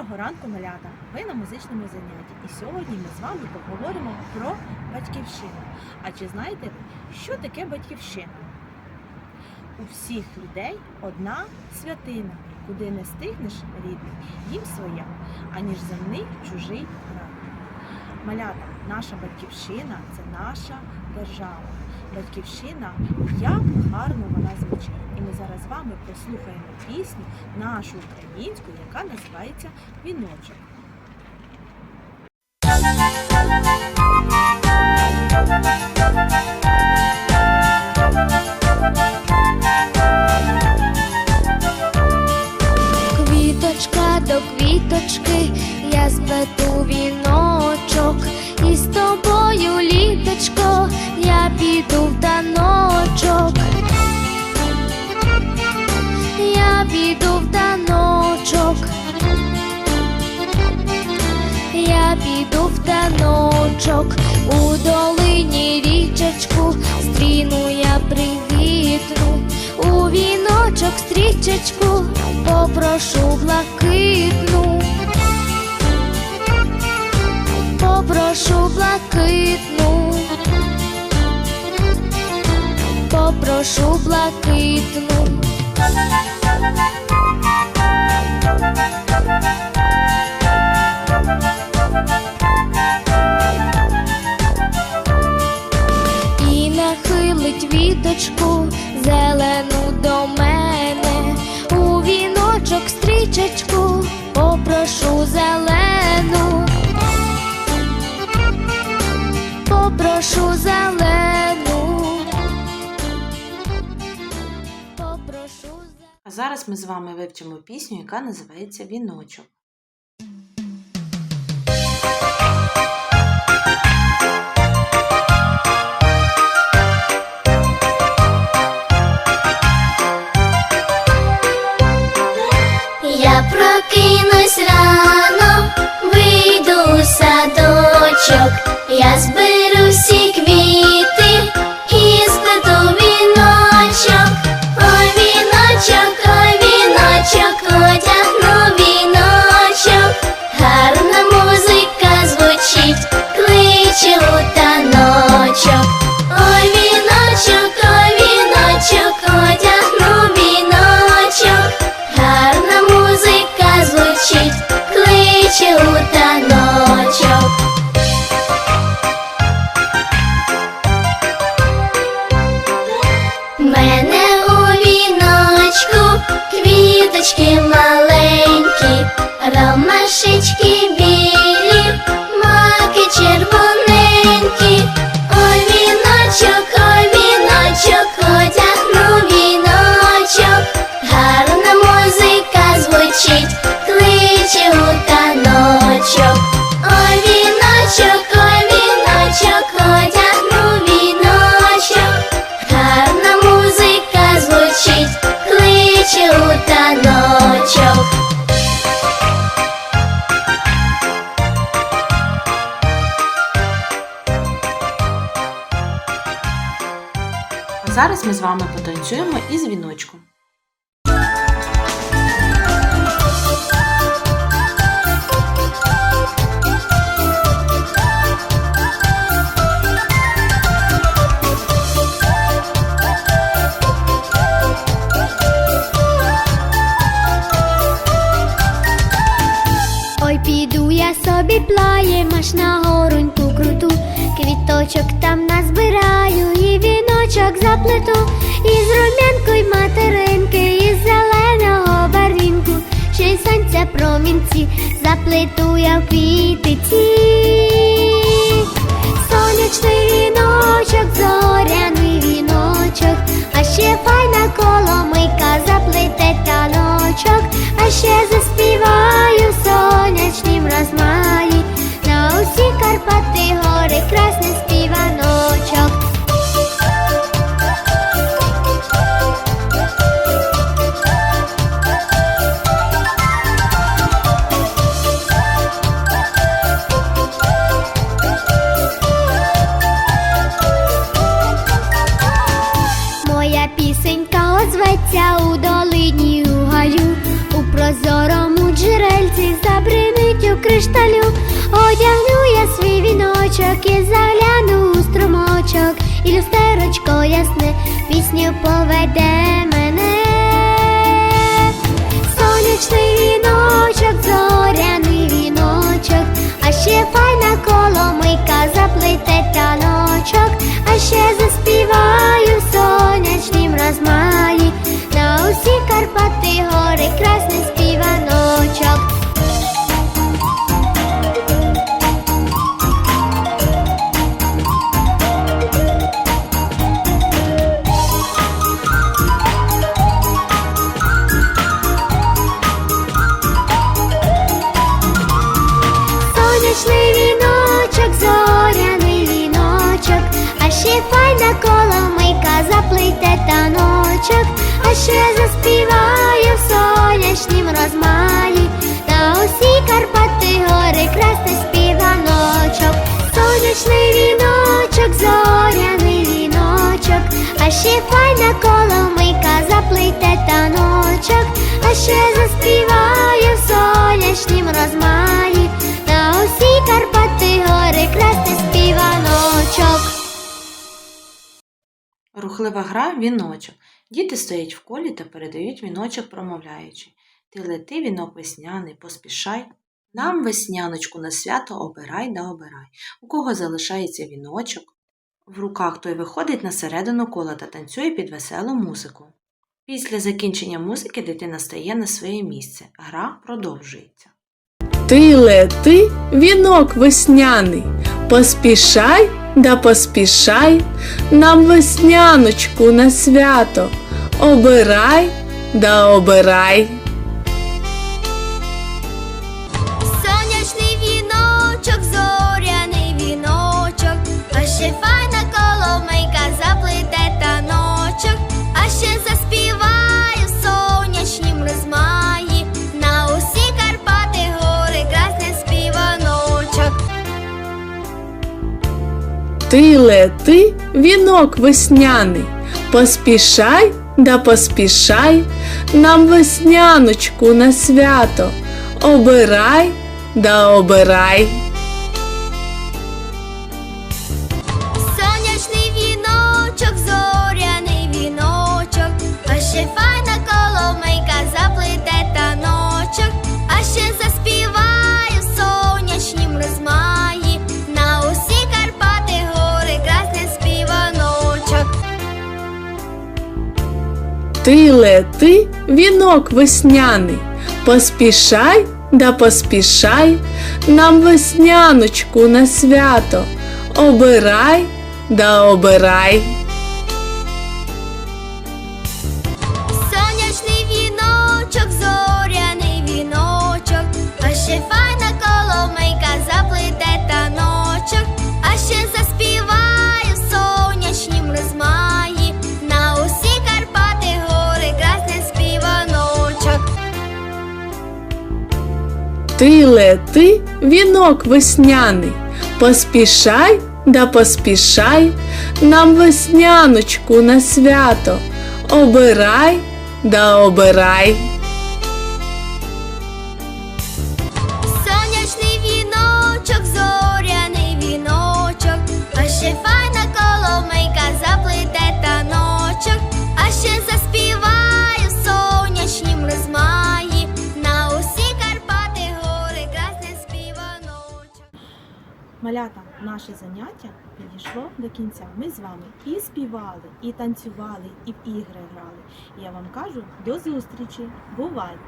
Доброго ранку, малята! Ви на музичному занятті. І сьогодні ми з вами поговоримо про батьківщину. А чи знаєте що таке батьківщина? У всіх людей одна святина, куди не стигнеш рідний, їм своя, аніж земний чужий рай. Малята, наша батьківщина це наша держава. Батьківщина, як гарно вона звучить. І ми зараз з вами послухаємо пісню нашу українську, яка називається Віночок. Квіточка до квіточки, я сплету віночок, і з тобою, літочко, піду в таночок. Я піду в таночок. Я піду в таночок, у долині річечку, стріну я привітну, у віночок стрічечку, попрошу блакитну, попрошу блакитну, попрошу блакитну. і нахилить віточку зелену до мене, у віночок стрічечку попрошу зелену, попрошу зелену, Зараз ми з вами вивчимо пісню, яка називається Віночок. Я прокинусь квіточки маленькі, ромашечки зараз ми з вами потанцюємо із віночком. Ой, піду я собі плаєм аж на гороньку круту, квіточок там назбираю і віночок заплету, із рум'янку й материнки, із зеленого барвінку, ще й сонця промінці, заплету я в квітиці. Моя у долині у гаю, у прозорому джерельці забринить у кришталю, одягну я свій віночок і загляну у струмочок, і люстерочко ясне пісню поведе мене. Сонячний віночок, зоряний віночок, а ще файна коломийка заплете таночок, а ще заспіваю в сонячнім Сонячний віночок, зоряний віночок, а ще файна коломийка заплите таночок, а ще заспіваю в сонячнім розмаї на усі Карпати гори красний співаночок. Сонячний віночок, зоряний віночок, а ще файна коломийка заплите таночок, а ще заспіваю Рухлива гра віночок. Діти стоять в колі та передають віночок, промовляючи. Ти лети, вінок весняний, поспішай. Нам весняночку на свято обирай да обирай. У кого залишається віночок, в руках той виходить на середину кола та танцює під веселу музику. Після закінчення музики дитина стає на своє місце. Гра продовжується. Ти лети, вінок весняний, поспішай да поспішай, нам весняночку на свято, обирай да обирай. Ти лети, вінок весняний, поспішай да поспішай, нам весняночку на свято, обирай да обирай. Ти лети, вінок весняний, поспішай да поспішай, нам весняночку на свято, обирай да обирай. Ти лети, вінок весняний, поспішай да поспішай, нам весняночку на свято, обирай да обирай. Сонячний віночок, зоряний віночок, а Малята, наше заняття підійшло до кінця. Ми з вами і співали, і танцювали, і в ігри грали. Я вам кажу до зустрічі. Бувайте!